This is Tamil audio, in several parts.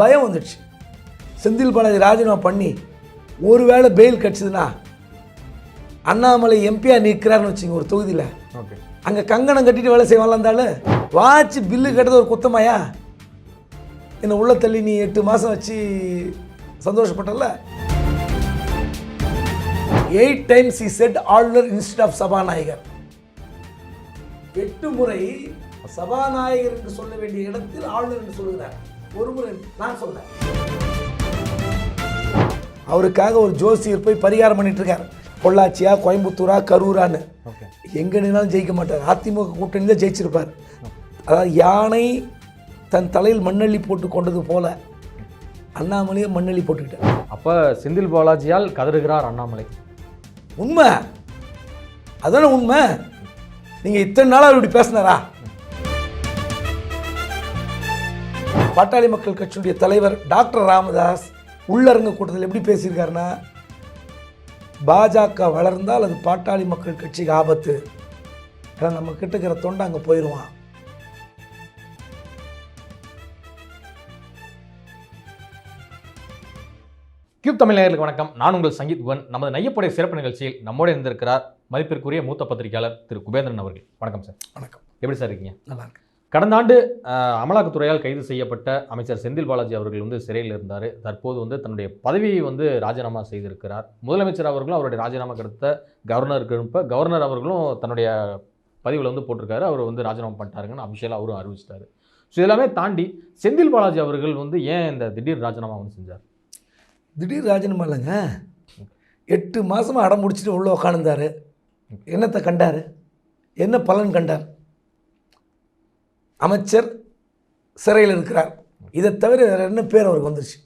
பயம் வந்துடுச்சு. செந்தில் பாலாஜி ராஜினாமா பண்ணி ஒருவேளை பெயில் கிடச்சிதுன்னா அண்ணாமலை எம்பியாக நிற்கிறாருன்னு வச்சுங்க ஒரு தொகுதியில். ஓகே. அங்கே கங்கணம் கட்டிட்டு வேலை செய்வான்ல இருந்தாலும் வாட்ச் பில்லு கட்டுறது ஒரு குத்தமாயா? என்னை உள்ள தள்ளி நீ எட்டு மாதம் வச்சு சந்தோஷப்பட்டல எயிட் டைம்ஸ் he செட் ஆளுநர் இன்ஸ்டெட் ஆஃப் சபாநாயகர். எட்டு முறை சபாநாயகர் என்று சொல்ல வேண்டிய இடத்தில் ஆளுநர் என்று சொல்லுகிறார் ஒரு முறை நான் சொல்றேன். அவருக்காக ஒரு ஜோசியர் போய் பரிகாரம் பண்ணிட்டு இருக்கார் பொள்ளாச்சியா கோயம்புத்தூரா கரூரான்னு. எங்கே நின்னாலும் ஜெயிக்க மாட்டார். அதிமுக கூட்டணி தான் ஜெயிச்சிருப்பார். அதாவது யானை தன் தலையில் மண்ணள்ளி போட்டு கொண்டது போல அண்ணாமலையே மண்ணள்ளி போட்டுக்கிட்டார். அப்போ செந்தில் பாலாஜியால் கதறுகிறார் அண்ணாமலை. உண்மை. அதானே உண்மை? நீங்கள் இத்தனை நாளாக இப்படி பேசினாரா? பாட்டாளி மக்கள் கட்சியுடைய தலைவர் டாக்டர் ராமதாஸ் உள்ளரங்க கூட்டத்தில் எப்படி பேசியிருக்காருன்னா பாஜக வளர்ந்தால் அது பாட்டாளி மக்கள் கட்சிக்கு ஆபத்து. ஏன்னா நம்ம கிட்ட இருக்கிற தொண்டை அங்கே போயிடுவான் கியூப் தமிழ் நேயர்களுக்கு வணக்கம். நான் உங்கள் சங்கீத் குவன் நமது நையப்படை சிறப்பு நிகழ்ச்சியில் நம்மோடு இருந்திருக்கிறார் மதிப்பிற்குரிய மூத்த பத்திரிகையாளர் திரு குபேந்திரன் அவர்கள். வணக்கம் சார். வணக்கம். எப்படி சார் இருக்கீங்க? நல்லா இருக்கு கடந்த ஆண்டு அமலாக்கத்துறையால் கைது செய்யப்பட்ட அமைச்சர் செந்தில் பாலாஜி அவர்கள் வந்து சிறையில் இருந்தார். தற்போது வந்து தன்னுடைய பதவியை வந்து ராஜினாமா செய்திருக்கிறார். முதலமைச்சர் அவர்களும் அவருடைய ராஜினாமா கருத்த கவர்னருக்கு அனுப்ப கவர்னர் அவர்களும் தன்னுடைய பதிவில் வந்து போட்டிருக்காரு. அவர் வந்து ராஜினாமா பண்ணிட்டாருங்கன்னு அபிஷியலாக அவரும் அறிவிச்சிட்டாரு. ஸோ இதெல்லாமே தாண்டி செந்தில் பாலாஜி அவர்கள் வந்து ஏன் இந்த திடீர் ராஜினாமா வந்து செஞ்சார்? திடீர் ராஜினாமா இல்லைங்க. எட்டு மாதமாக அடம் முடிச்சுட்டு உள்ளே உட்காந்துருந்தார் என்னத்தை கண்டார்? என்ன பலன் கண்டார்? அமைச்சர் சிறையில் இருக்கிறார். இதை தவிர வேறு என்ன பேர் அவருக்கு வந்துருச்சு?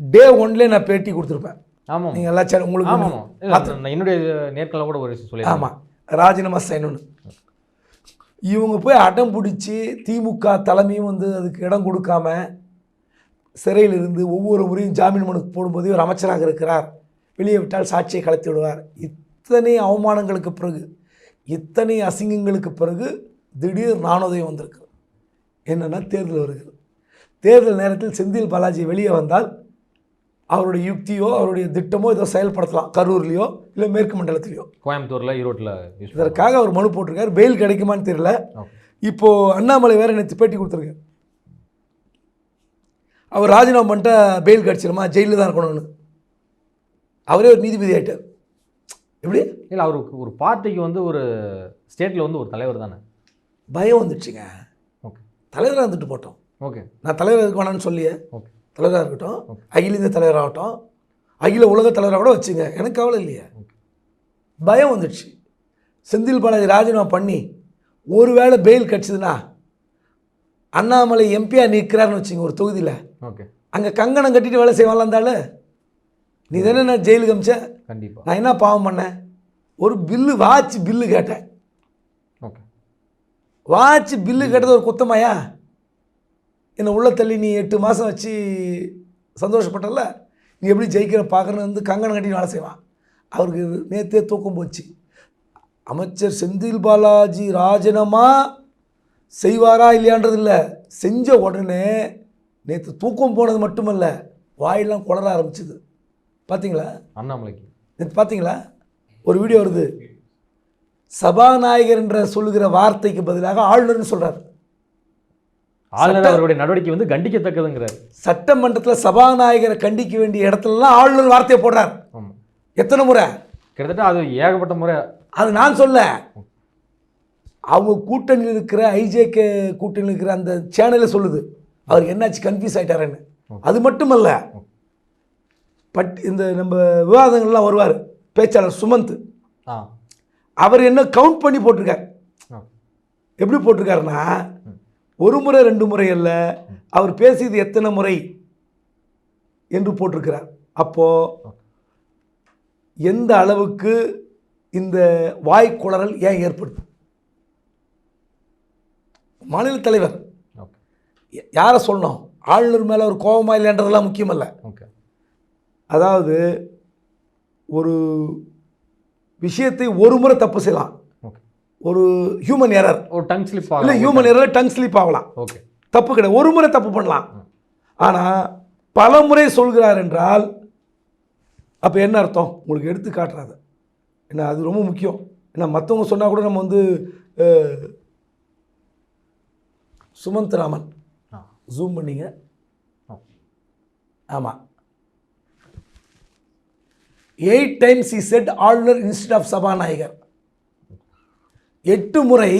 டே ஒன்லேயே நான் பேட்டி கொடுத்துருப்பேன். ஆமாம். நீங்கள் எல்லா சேனல் உங்களுக்கு என்னுடைய நேர்காணல கூட ஒரு சொல்லி ஆமாம் ராஜினாமா செய்யணும்னு. இவங்க போய் அடம் பிடிச்சி திமுக தலைமையும் வந்து அதுக்கு இடம் கொடுக்காம சிறையில் இருந்து ஒவ்வொரு முறையும் ஜாமீன் மனு போடும்போது இவர் அமைச்சராக இருக்கிறார். வெளியே விட்டால் சாட்சியை கலைத்து விடுவார். இத்தனை அவமானங்களுக்கு பிறகு இத்தனை அசிங்கங்களுக்கு பிறகு திடீர் நாணோதயம் வந்திருக்கு. என்னென்னா தேர்தல் வருகிறது. தேர்தல் நேரத்தில் செந்தில் பாலாஜி வெளியே வந்தால் அவருடைய யுக்தியோ அவருடைய திட்டமோ ஏதோ செயல்படுத்தலாம். கரூர்லேயோ இல்லை மேற்கு மண்டலத்திலையோ. கோயம்புத்தூரில் ஈரோட்டில் இதற்காக அவர் மனு போட்டிருக்காரு. பெயில் கிடைக்குமான்னு தெரியல. இப்போது அண்ணாமலை வேற நேற்று பேட்டி கொடுத்துருக்காரு. அவர் ராஜினாமா பண்ணிட்டா பெயில் கிடச்சிருமா? ஜெயிலில் தான் இருக்கணும்னு. அவரே ஒரு நீதிபதி ஆயிட்டார். எப்படி? இல்லை அவருக்கு ஒரு பார்ட்டிக்கு வந்து ஒரு ஸ்டேட்டில் வந்து ஒரு தலைவர் தானே. பயம் வந்துடுச்சுங்க ஓகே. தலைவராக இருந்துட்டு போட்டோம். ஓகே. நான் தலைவராக இருக்க வேணாம்னு சொல்லியே. ஓகே. தலைவராக இருக்கட்டும். அகில இந்திய தலைவராகட்டும். அகில உலக தலைவராக கூட வச்சுங்க. எனக்கு கவலை இல்லையே. பயம் வந்துடுச்சு செந்தில் பாலாஜி ராஜினாமா பண்ணி ஒருவேளை பெயில் கிடச்சிதுன்னா அண்ணாமலை எம்பியாக நிற்கிறாருன்னு வச்சுங்க ஒரு தொகுதியில். ஓகே. அங்கே கங்கணம் கட்டிட்டு வேலை செய்வான்ல இருந்தாலும் நீ தானே நான் ஜெயிலுக்கு அமிச்சேன் கண்டிப்பாக நான் என்ன பாவம் பண்ணேன்? ஒரு பில்லு வாட்ச் பில்லு கேட்டேன். வாட்ச் பில்லு கேட்டது ஒரு குத்தமாயா? என்னை உள்ள தள்ளி நீ எட்டு மாதம் வச்சு சந்தோஷப்பட்டல நீ எப்படி ஜெயிக்கிற பார்க்கறது வந்து கங்கணம் கட்டி வேலை செய்வான். அவருக்கு நேற்றே தூக்கம் போச்சு. அமைச்சர் செந்தில் பாலாஜி ராஜினாமா செய்வாரா இல்லையான்றது இல்லை. செஞ்ச உடனே நேற்று தூக்கம் போனது மட்டுமல்ல வாயெல்லாம் குளர ஆரம்பிச்சுது. பார்த்தீங்களா அண்ணாமலைக்கு. நேற்று பார்த்தீங்களா ஒரு வீடியோ வருது. சபாநாயகர் என்ற சொல்லுகிற வார்த்தைக்கு பதிலாக ஆளுநர்னு சொல்றார். ஆளுநர் அவருடைய நடவடிக்கை வந்து கண்டிக்கத்தக்கதுங்கிறார். சட்டமன்றத்தில் சபாநாயகரை கண்டிக்க வேண்டிய இடத்துலலாம் ஆளுநர் வார்த்தையை போடுறார். எத்தனை முறை? கிட்டத்தட்ட அது ஏகப்பட்ட முறை. அது நான் சொல்ல அவங்க கூட்டணியில் இருக்கிற ஐஜேகே கூட்டணியில் இருக்கிற அந்த சேனலில் சொல்லுது. அவருக்கு என்னாச்சு கன்ஃபியூஸ் ஆயிட்டாருன்னு. அது மட்டுமல்ல பட் இந்த நம்ம விவாதங்கள்லாம் வருவார். பேச்சாளர் சுமந்த். அவர் என்ன கவுண்ட் பண்ணி போட்டிருக்கார். எப்படி போட்டிருக்காருன்னா ஒரு முறை ரெண்டு முறை அல்ல அவர் பேசியது எத்தனை முறை என்று போட்டிருக்கிறார். அப்போ எந்த அளவுக்கு இந்த வாய்க்குளறல் ஏன் ஏற்படுது மாநில தலைவர். யாரை சொல்லணும்? ஆளுநர் மேலே ஒரு கோபமா இல்லைன்றதெல்லாம் முக்கியமல்ல. அதாவது ஒரு விஷயத்தை ஒரு முறை தப்பு செய்யலாம். ஒரு ஹியூமன் எரர் ஒரு டங் ஸ்லிப் இல்லை ஹியூமன் எரர் டங் ஸ்லிப் ஆகலாம். ஓகே தப்பு கிடையாது. ஒரு முறை தப்பு பண்ணலாம். ஆனால் பலமுறை சொல்கிறார் என்றால் அப்போ என்ன அர்த்தம்? உங்களுக்கு எடுத்து காட்டுறாது ஏன்னா அது ரொம்ப முக்கியம். ஏன்னா மற்றவங்க சொன்னால் கூட நம்ம வந்து சுமந்த் ராமன். ஜூம் பண்ணீங்க. ஆமாம் எயிட் டைம்ஸ் he said ஆளுநர் இன்ஸ்டெட் ஆஃப் சபாநாயகர் எட்டு முறை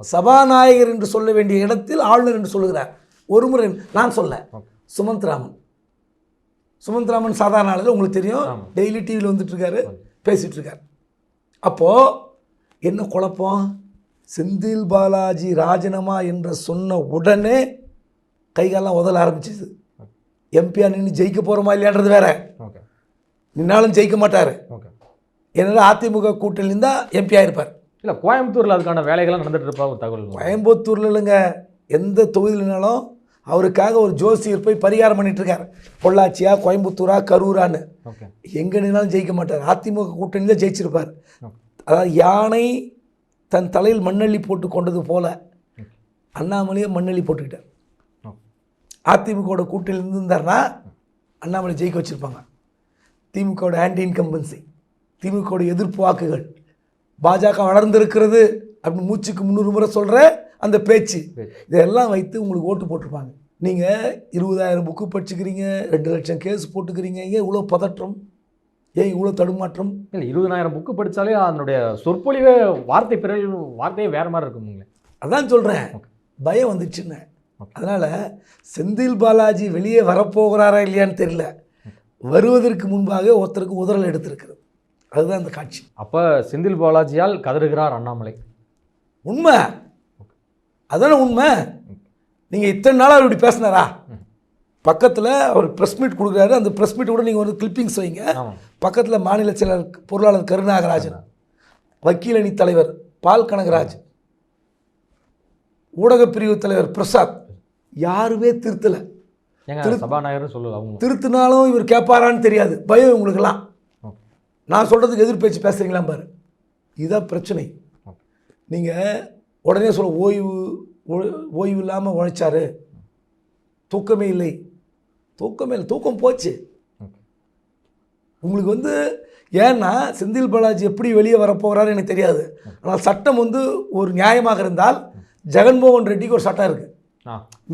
சபாநாயகர் என்று சொல்ல வேண்டிய இடத்தில் ஆளுநர் என்று சொல்லுகிறார். ஒரு முறை நான் சொல்ல. ஓகே சுமந்த் ராமன் சுமந்த் ராமன் சாதாரண ஆளு உங்களுக்கு தெரியும். டெய்லி டிவியில் வந்துட்டு இருக்காரு பேசிட்டு இருக்காரு அப்போது என்ன குழப்பம்? செந்தில் பாலாஜி ராஜினாமா என்று சொன்ன உடனே கைகாலெல்லாம் உதல ஆரம்பிச்சிது. எம்பியா நின்று ஜெயிக்க போகிறோமா இல்லையான்றது வேற. நின்னாலும் ஜெயிக்க மாட்டார். ஏன்னா அதிமுக கூட்டணியில் இருந்தால் எம்பி ஆயிருப்பார். இல்லை கோயம்புத்தூரில் அதுக்கான வேலைகள்லாம் நடந்துட்டு இருப்பா ஒரு தகவல். கோயம்புத்தூர்ல இல்லைங்க. எந்த தொகுதியிலனாலும் அவருக்காக ஒரு ஜோசியர் போய் பரிகாரம் பண்ணிட்டு இருக்காரு. பொள்ளாச்சியா கோயம்புத்தூரா கரூரான்னு. எங்கே நின்னாலும் ஜெயிக்க மாட்டார். அதிமுக கூட்டணியில் ஜெயிச்சிருப்பார். அதாவது யானை தன் தலையில் மண்ணள்ளி போட்டு கொண்டது போல அண்ணாமலையே மண்ணள்ளி போட்டுக்கிட்டார். அதிமுகவோட கூட்டணியில் இருந்திருந்தாருன்னா அண்ணாமலை ஜெயிக்க வச்சுருப்பாங்க. திமுகவோட ஆன்டி இன்கம்பன்சி திமுகவோட எதிர்ப்பு வாக்குகள். பாஜக வளர்ந்திருக்கிறது அப்படின்னு மூச்சுக்கு முந்நூறு முறை சொல்கிற அந்த பேச்சு. இதெல்லாம் வைத்து உங்களுக்கு ஓட்டு போட்டிருப்பாங்க. நீங்கள் இருபதாயிரம் புக்கு படிச்சுக்கிறீங்க ரெண்டு லட்சம் கேஸ் போட்டுக்கிறீங்க ஏன் இவ்வளோ பதற்றம்? ஏன் இவ்வளோ தடுமாற்றம்? இல்லை இருபதாயிரம் புக்கு படித்தாலே அதனுடைய சொற்பொழிவே வார்த்தை பிறகு வார்த்தையே வேற மாதிரி இருக்குங்களே அதான் சொல்கிறேன். பயம் வந்துச்சுன்னு. அதனால் செந்தில் பாலாஜி வெளியே வரப்போகிறாரா இல்லையான்னு தெரியல. வருவதற்கு முன்பாக ஒருத்தருக்கு உதறல் எடுத்திருக்கிறது. அதுதான் அந்த காட்சி. அப்போ செந்தில் பாலாஜியால் கதறுகிறார் அண்ணாமலை. உண்மை. அதானே உண்மை? நீங்கள் இத்தனை நாளாக இப்படி பேசினாரா? பக்கத்தில் அவர் ப்ரெஸ் மீட் கொடுக்குறாரு. அந்த ப்ரெஸ் மீட் கூட நீங்கள் வந்து கிளிப்பிங்ஸ் வைங்க. பக்கத்தில் மாநில செயலர் பொருளாளர் கருணாகராஜன் வக்கீல் அணி தலைவர் பால் கனகராஜ் ஊடகப் பிரிவு தலைவர் பிரசாத் யாருமே திருத்தலை. ஏங்க அவங்க. திருத்தினாலும் இவர் கேட்பாரான்னு தெரியாது. பயம் இவங்களுக்கெல்லாம் ஓகே நான் சொல்கிறதுக்கு எதிர்பேச்சு பேசுகிறீங்களா பாரு. இதுதான் பிரச்சனை. நீங்கள் உடனே சொல்ல ஓய்வு ஓய்வு இல்லாமல் உழைச்சாரு. தூக்கமே இல்லை. தூக்கமே இல்லை. தூக்கம் போச்சு. உங்களுக்கு வந்து ஏன்னா செந்தில் பாலாஜி எப்படி வெளியே வரப்போகிறாரு எனக்கு தெரியாது. ஆனால் சட்டம் வந்து ஒரு நியாயமாக இருந்தால் ஜெகன்மோகன் ரெட்டிக்கு ஒரு சட்டம் இருக்குது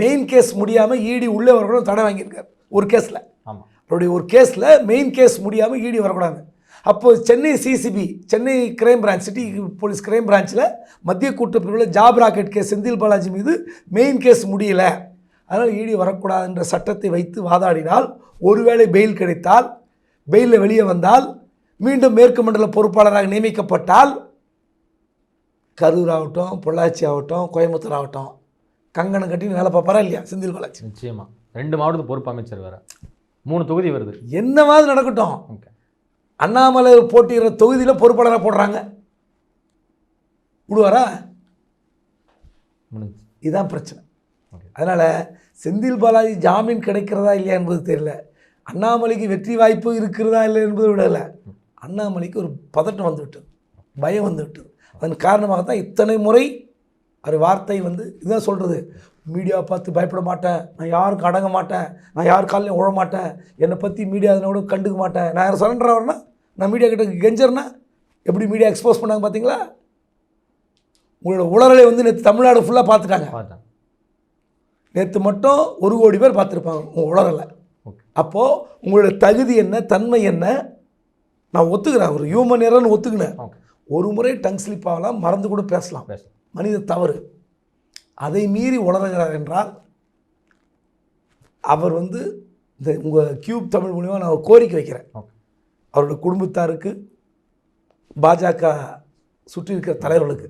மெயின் கேஸ் முடியாமல் இடி உள்ளே வரக்கூடாது தடை வாங்கியிருக்காரு. ஒரு கேஸில் ஆமாம் அவருடைய ஒரு கேஸில் மெயின் கேஸ் முடியாமல் இடி வரக்கூடாது. அப்போ Chennai CCB Chennai crime branch city police crime பிரான்ச்சில் மத்திய கூட்டப்பிரிவில் job racket case Senthil Balaji மீது மெயின் கேஸ் முடியல. அதனால் இடி வரக்கூடாதுன்ற சட்டத்தை வைத்து வாதாடினால் ஒருவேளை பெயில் கிடைத்தால் பெயிலில் வெளியே வந்தால் மீண்டும் மேற்கு மண்டல பொறுப்பாளராக நியமிக்கப்பட்டால் கரூர் ஆகட்டும் பொள்ளாச்சி ஆகட்டும் கோயம்புத்தூர் ஆகட்டும் கங்கணம் கட்டி வேலை பார்ப்பாரா இல்லையா? செந்தில் பாலாஜி. நிச்சயமா. ரெண்டு மாவட்டத்து பொறுப்பு அமைச்சர் வேற. மூணு தொகுதி வருது. என்னவாது நடக்கட்டும். அண்ணாமலை போட்டியிடுற தொகுதியில் பொறுப்பாளராக போடுறாங்க. விடுவாரா? இதுதான் பிரச்சனை. அதனால் செந்தில் பாலாஜி ஜாமீன் கிடைக்கிறதா இல்லையா என்பது தெரியல. அண்ணாமலைக்கு வெற்றி வாய்ப்பு இருக்கிறதா இல்லை என்பது விடல. அண்ணாமலைக்கு ஒரு பதட்டம் வந்து விட்டது பயம் வந்து விட்டது அதன் காரணமாக தான் இத்தனை முறை அவர் வார்த்தை வந்து இதுதான் சொல்கிறது மீடியா பார்த்து பயப்பட மாட்டேன். நான் யாருக்கும் அடங்க மாட்டேன். நான் யார் காலையும் உழ மாட்டேன். என்னை பற்றி மீடியா அதனோட கண்டுக்க மாட்டேன். நான் யாரும் சரண்டர் ஆகிறேன்னா நான் மீடியா கிட்ட கெஞ்சர்னா எப்படி மீடியா எக்ஸ்போஸ் பண்ணாங்க பார்த்தீங்களா உங்களோட உளறலை வந்து நேற்று தமிழ்நாடு ஃபுல்லாக பார்த்துட்டாங்க. நேற்று மட்டும் ஒரு கோடி பேர் பார்த்துருப்பாங்க உங்கள் உலரில் ஓகே. அப்போது உங்களோட தகுதி என்ன தன்மை என்ன? நான் ஒத்துக்கிறேன். ஒரு ஹியூமன் எரர்னு ஒத்துக்கினேன். ஒரு முறை டங் ஸ்லிப் ஆகலாம் மறந்து கூட பேசலாம். பேசலாம். மனித தவறு. அதை மீறி உளறுகிறார் என்றால் அவர் வந்து இந்த உங்கள் கியூப் தமிழ் மூலிமா நான் கோரிக்கை வைக்கிறேன். ஓகே. அவரோட குடும்பத்தாருக்கு பாஜக சுற்றி இருக்கிற தலைவர்களுக்கு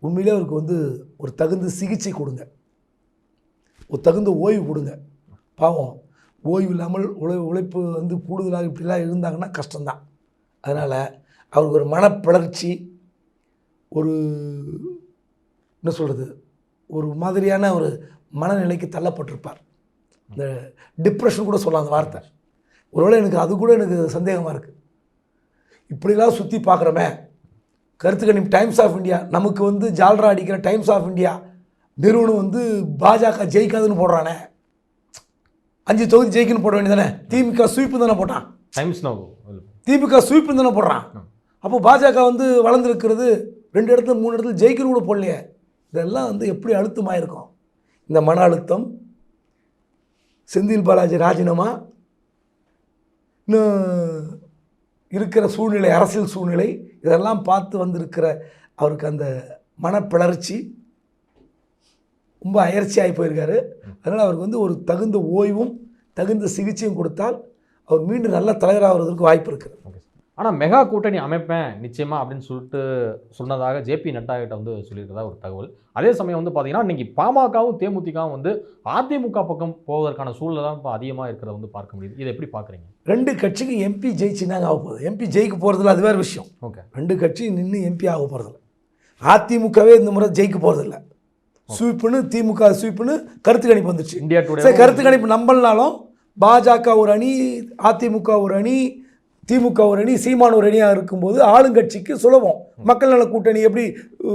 உண்மையிலே அவருக்கு வந்து ஒரு தகுந்த சிகிச்சை கொடுங்க. ஒரு தகுந்த ஓய்வு கொடுங்க. பாவம் ஓய்வு இல்லாமல் உழை உழைப்பு வந்து கூடுதலாக இப்படிலாம் இருந்தாங்கன்னா கஷ்டம்தான். அதனால் அவருக்கு ஒரு மனப்பிளர்ச்சி ஒரு என்ன சொல்கிறது ஒரு மாதிரியான ஒரு மனநிலைக்கு தள்ளப்பட்டிருப்பார். இந்த டிப்ரெஷன் கூட சொல்லலாம் அந்த வார்த்தை. ஒருவேளை எனக்கு அது கூட எனக்கு சந்தேகமாக இருக்குது இப்படிலாம் சுற்றி பார்க்குறோமே கருத்து கணிப்பு டைம்ஸ் ஆஃப் இந்தியா நமக்கு வந்து ஜால்ரா அடிக்கிற டைம்ஸ் ஆஃப் இந்தியா நிறுவனம் வந்து பாஜக ஜெயிக்காதுன்னு போடுறானே. அஞ்சு தொகுதி ஜெயிக்கணும் போட வேண்டியதானே திமுக ஸ்வீப்பு தானே போட்டான். டைம்ஸ் திமுக ஸ்வீப்பு தானே போடுறான். அப்போ பாஜக வந்து வளர்ந்துருக்கிறது ரெண்டு இடத்துல மூணு இடத்துல ஜெயிக்கணும் கூட போடலையே. இதெல்லாம் வந்து எப்படி அழுத்தமாக இருக்கும் இந்த மன அழுத்தம் செந்தில் பாலாஜி ராஜினாமா இன்னும் இருக்கிற சூழ்நிலை அரசியல் சூழ்நிலை இதெல்லாம் பார்த்து வந்திருக்கிற அவருக்கு அந்த மனப்பிளர்ச்சி ரொம்ப அயற்சியாகி போயிருக்காரு. அதனால் அவருக்கு வந்து ஒரு தகுந்த ஓய்வும் தகுந்த சிகிச்சையும் கொடுத்தால் அவர் மீண்டும் நல்ல தலைவராகிறதுக்கு வாய்ப்பு இருக்குது. ஆனால் மெகா கூட்டணி அமைப்பேன் நிச்சயமா அப்படின்னு சொல்லிட்டு சொன்னதாக ஜேபி நட்டா கிட்ட வந்து சொல்லியிருக்கிறதா ஒரு தகவல். அதே சமயம் வந்து பார்த்தீங்கன்னா இன்னைக்கு பாமகவும் தேமுதிகவும் வந்து அதிமுக பக்கம் போவதற்கான சூழ்நிலை தான் இப்போ அதிகமாக இருக்கிறத வந்து பார்க்க முடியுது. இதை எப்படி பார்க்குறீங்க ரெண்டு கட்சிக்கு எம்பி ஜெயிச்சுனாங்க ஆக போகுது? எம்பி ஜெயிக்க போகிறதில்ல அது வேறு விஷயம். ஓகே. ரெண்டு கட்சி நின்று எம்பி ஆக போகிறதில்ல அதிமுகவே இந்த முறை ஜெயிக்க போகிறதில்ல ஸ்வீப்புன்னு திமுக ஸ்வீப்புன்னு கருத்து கணிப்பு வந்துச்சு இந்தியா டுடே கருத்து கணிப்பு நம்பலனாலும் பாஜக ஒரு அணி அதிமுக ஒரு அணி திமுக ஒரு அணி சீமான் ஒரு அணியாக இருக்கும்போது ஆளுங்கட்சிக்கு சுலபம். மக்கள் நல கூட்டணி எப்படி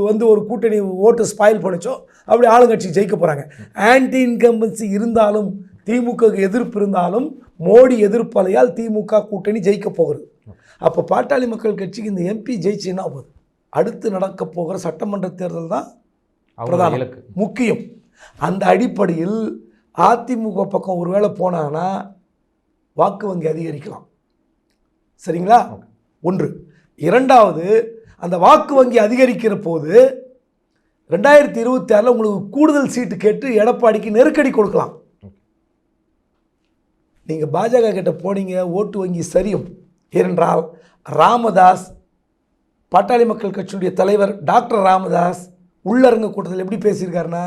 வந்து ஒரு கூட்டணி ஓட்டு ஸ்பாயில் பண்ணுச்சோ அப்படி ஆளுங்கட்சி ஜெயிக்க போகிறாங்க ஆன்டி இன்கம்பன்சி இருந்தாலும் திமுகவுக்கு எதிர்ப்பு இருந்தாலும் மோடி எதிர்ப்பலையால் திமுக கூட்டணி ஜெயிக்க போகிறது அப்போ பாட்டாளி மக்கள் கட்சிக்கு இந்த எம்பி ஜெயிச்சு என்ன போகுது அடுத்து நடக்க போகிற சட்டமன்ற தேர்தல் தான். இலக்கு. முக்கியம். அந்த அடிப்படையில் அதிமுக பக்கம் ஒருவேளை போனாங்கன்னா வாக்கு வங்கி அதிகரிக்கலாம். சரிங்களா? ஒன்று. இரண்டாவது அந்த வாக்கு வங்கி அதிகரிக்கிற போது ரெண்டாயிரத்தி இருபத்தி ஆறில் உங்களுக்கு கூடுதல் சீட்டு கேட்டு எடப்பாடிக்கு நெருக்கடி கொடுக்கலாம். நீங்கள் பாஜக கிட்ட போனீங்க ஓட்டு வங்கி சரியும். ஏனென்றால் ராமதாஸ் பாட்டாளி மக்கள் கட்சியுடைய தலைவர் டாக்டர் ராமதாஸ் உள்ளரங்க கூட்டத்தில் எப்படி பேசியிருக்காருன்னா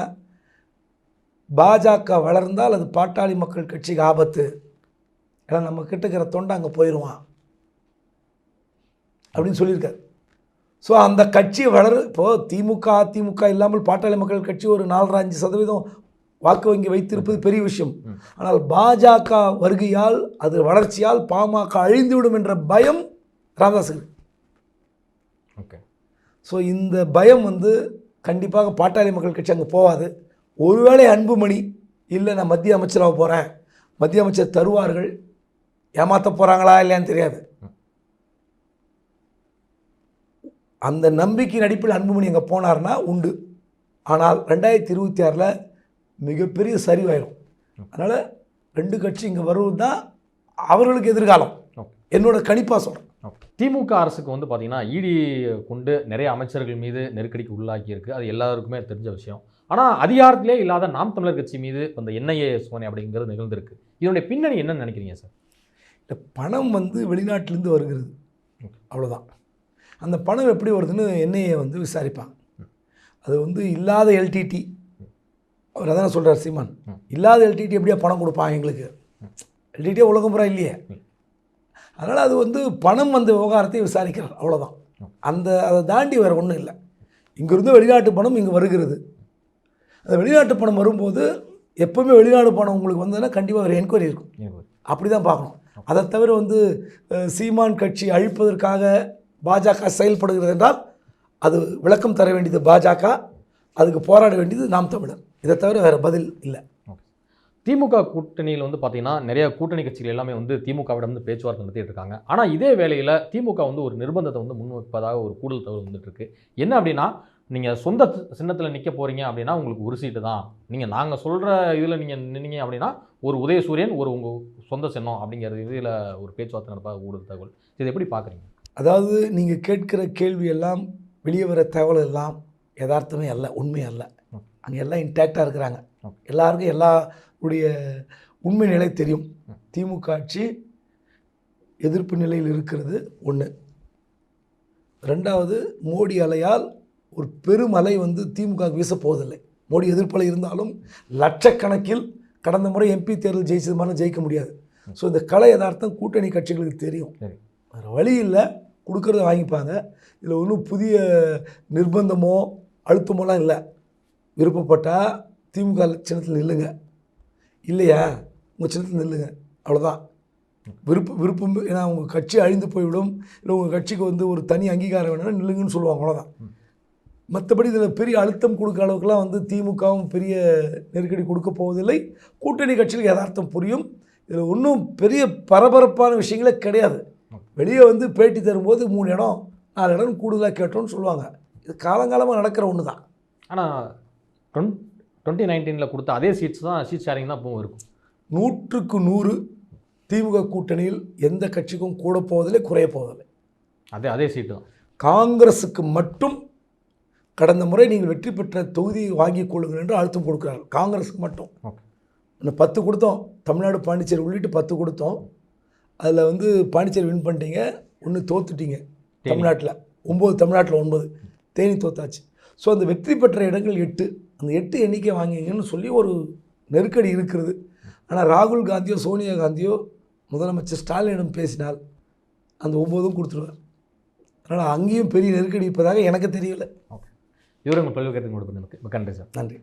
பாஜக வளர்ந்தால் அது பாட்டாளி மக்கள் கட்சிக்கு ஆபத்து. ஏன்னா நம்ம கிட்ட இருக்கிற தொண்டை அங்கே போயிடுவான் அப்படின்னு சொல்லியிருக்காரு. ஸோ அந்த கட்சி வளர இப்போது திமுக அதிமுக இல்லாமல் பாட்டாளி மக்கள் கட்சி ஒரு நாலரை அஞ்சு சதவீதம் வாக்கு வங்கி வைத்திருப்பது பெரிய விஷயம். ஆனால் பாஜக வருகையால் அது வளர்ச்சியால் பாமக அழிந்துவிடும் என்ற பயம் ராமதாஸுக்கு. ஓகே. ஸோ இந்த பயம் வந்து கண்டிப்பாக பாட்டாளி மக்கள் கட்சி அங்கே போகாது. ஒருவேளை அன்புமணி இல்லை நான் மத்திய அமைச்சராக போகிறேன் மத்திய அமைச்சர் தருவார்கள் ஏமாற்ற போகிறாங்களா இல்லையான்னு தெரியாது. அந்த நம்பிக்கையின் அடிப்பில் அன்புமணி அங்கே போனார்னா உண்டு. ஆனால் ரெண்டாயிரத்தி இருபத்தி ஆறில் மிகப்பெரிய சரிவாயிடும் அதனால் ரெண்டு கட்சி இங்கே வருவது தான் அவர்களுக்கு எதிர்காலம். என்னோட கணிப்பாக சொல்கிறேன். திமுக அரசுக்கு வந்து பார்த்தீங்கன்னா இடி கொண்டு நிறைய அமைச்சர்கள் மீது நெருக்கடிக்கு உள்ளாக்கி இருக்கு. அது எல்லாருக்குமே தெரிஞ்ச விஷயம். ஆனால் அதிகாரத்திலே இல்லாத நாம் தமிழர் கட்சி மீது அந்த என்ஐஏ சோதனை அப்படிங்கிறது நிகழ்ந்திருக்கு. இதனுடைய பின்னணி என்னன்னு நினைக்கிறீங்க சார்? இந்த பணம் வந்து வெளிநாட்டிலேருந்து வருகிறது. அவ்வளோதான் அந்த பணம் எப்படி வருதுன்னு என்ஐஏ வந்து விசாரிப்பாங்க அது வந்து இல்லாத எல்டிடி. அவர் அதானே சொல்கிறார் சீமான். இல்லாத எல்டிடி எப்படியா பணம் கொடுப்பான் எங்களுக்கு? எல்டிடியே உலகம் பூரா இல்லையே. அதனால் அது வந்து பணம் அந்த விவகாரத்தை விசாரிக்கிறார் அவ்வளோதான் அந்த அதை தாண்டி வேறு ஒன்றும் இல்லை. இங்கிருந்து வெளிநாட்டு பணம் இங்கே வருகிறது. அந்த வெளிநாட்டு பணம் வரும்போது எப்போவுமே வெளிநாடு பணம் உங்களுக்கு வந்ததுன்னா கண்டிப்பாக ஒரு என்கொயரி இருக்கும். அப்படி தான் பார்க்கணும். அதை தவிர வந்து சீமான் கட்சி அழிப்பதற்காக பாஜக செயல்படுகிறது என்றால் அது விளக்கம் தர வேண்டியது பாஜக அதுக்கு போராட வேண்டியது நாம் தமிழர். இதை தவிர வேறு பதில் இல்லை. திமுக கூட்டணியில் வந்து பார்த்தீங்கன்னா நிறைய கூட்டணி கட்சிகள் எல்லாமே வந்து திமுகவிடம் வந்து பேச்சுவார்த்தை நடத்திட்டு இருக்காங்க. ஆனால் இதே வேளையில் திமுக வந்து ஒரு நிர்பந்தத்தை வந்து முன்வைப்பதாக ஒரு கூடுதல் தகவல் வந்துட்டு இருக்கு. என்ன அப்படின்னா நீங்கள் சொந்த சின்னத்தில் நிற்க போகிறீங்க அப்படின்னா உங்களுக்கு ஒரு சீட்டு தான். நீங்கள் நாங்கள் சொல்கிற இதில் நீங்கள் நின்னீங்க அப்படின்னா ஒரு உதயசூரியன் ஒரு உங்கள் சொந்த சின்னம் அப்படிங்கிற இதில் ஒரு பேச்சுவார்த்தை நடப்பாக கூடுதல் தகவல். இதை எப்படி பார்க்குறீங்க? அதாவது நீங்கள் கேட்கிற கேள்வி எல்லாம் வெளியே வர தகவல் எல்லாம் யதார்த்தமே அல்ல உண்மை அல்ல. அங்கே எல்லாம் இன்டாக்டாக இருக்கிறாங்க. எல்லாருக்கும் எல்லாருடைய உண்மை நிலை தெரியும். திமுக ஆட்சி எதிர்ப்பு நிலையில் இருக்கிறது ஒன்று ரெண்டாவது மோடி அலையால் ஒரு பெரும் அலை வந்து திமுக க்கு வீசப் போவதில்லை. மோடி எதிர்ப்பலை இருந்தாலும் லட்சக்கணக்கில் கடந்த முறை எம்பி தேர்தல் ஜெயிச்சது மாதிரி ஜெயிக்க முடியாது. ஸோ இந்த கலை யதார்த்தம் கூட்டணி கட்சிகளுக்கு தெரியும். வேறு வழி இல்லை. கொடுக்கறத வாங்கிப்பாங்க. இதில் ஒன்றும் புதிய நிர்பந்தமோ அழுத்தமோலாம் இல்லை. விருப்பப்பட்டால் திமுக சின்னத்தில் நில்லுங்க. இல்லையா? உங்கள் சின்னத்தில் நில்லுங்க. அவ்வளோதான். விருப்ப விருப்பம் ஏன்னா உங்கள் கட்சி அழிந்து போய்விடும். இல்லை உங்கள் கட்சிக்கு வந்து ஒரு தனி அங்கீகாரம் வேணும்னா நில்லுங்கன்னு சொல்லுவாங்க. அவ்வளோதான். மற்றபடி இதில் பெரிய அழுத்தம் கொடுக்குற அளவுக்குலாம் வந்து திமுகவும் பெரிய நெருக்கடி கொடுக்க போவதில்லை. கூட்டணி கட்சிகளுக்கு யதார்த்தம் புரியும். இதில் ஒன்றும் பெரிய பரபரப்பான விஷயங்களே கிடையாது. வெளியே வந்து பேட்டி தரும்போது மூணு இடம் நாலு இடம் கூடுதலாக கேட்டோம்னு சொல்லுவாங்க. இது காலங்காலமாக நடக்கிற ஒன்று தான் ஆனால் டுவெண்ட் டுவெண்ட்டி நைன்டீனில் கொடுத்த அதே சீட்ஸ் தான் சீட் ஷேரிங் தான் இப்பவும் இருக்கும். நூற்றுக்கு நூறு திமுக கூட்டணியில் எந்த கட்சிக்கும் கூட போவதில்லை குறைய போவதில்லை. அதே அதே சீட்டு தான். காங்கிரஸுக்கு மட்டும் கடந்த முறை நீங்கள் வெற்றி பெற்ற தொகுதியை வாங்கிக் கொள்ளுங்கள் என்று அழுத்தம் கொடுக்கிறார்கள். காங்கிரஸுக்கு மட்டும். இன்னும் பத்து கொடுத்தோம். தமிழ்நாடு பாண்டிச்சேரி உள்ளிட்டு பத்து கொடுத்தோம். அதில் வந்து பாண்டிச்சேரி வின் பண்ணிட்டீங்க. ஒன்று தோத்துட்டீங்க தமிழ்நாட்டில். ஒம்பது தமிழ்நாட்டில் ஒன்பது. தேனி தோத்தாச்சு. ஸோ அந்த வெற்றி பெற்ற இடங்கள் எட்டு. அந்த எட்டு எண்ணிக்கை வாங்கிங்கன்னு சொல்லி ஒரு நெருக்கடி இருக்கிறது. ஆனால் ராகுல் காந்தியோ சோனியா காந்தியோ முதலமைச்சர் ஸ்டாலினிடம் பேசினால் அந்த ஒம்போதும் கொடுத்துருவார். அதனால் அங்கேயும் பெரிய நெருக்கடி இருப்பதாக எனக்கு தெரியல. ஓகே இவரு உங்கள் பல்வேறு கொடுப்பது மிக்க நன்றி சார். நன்றி.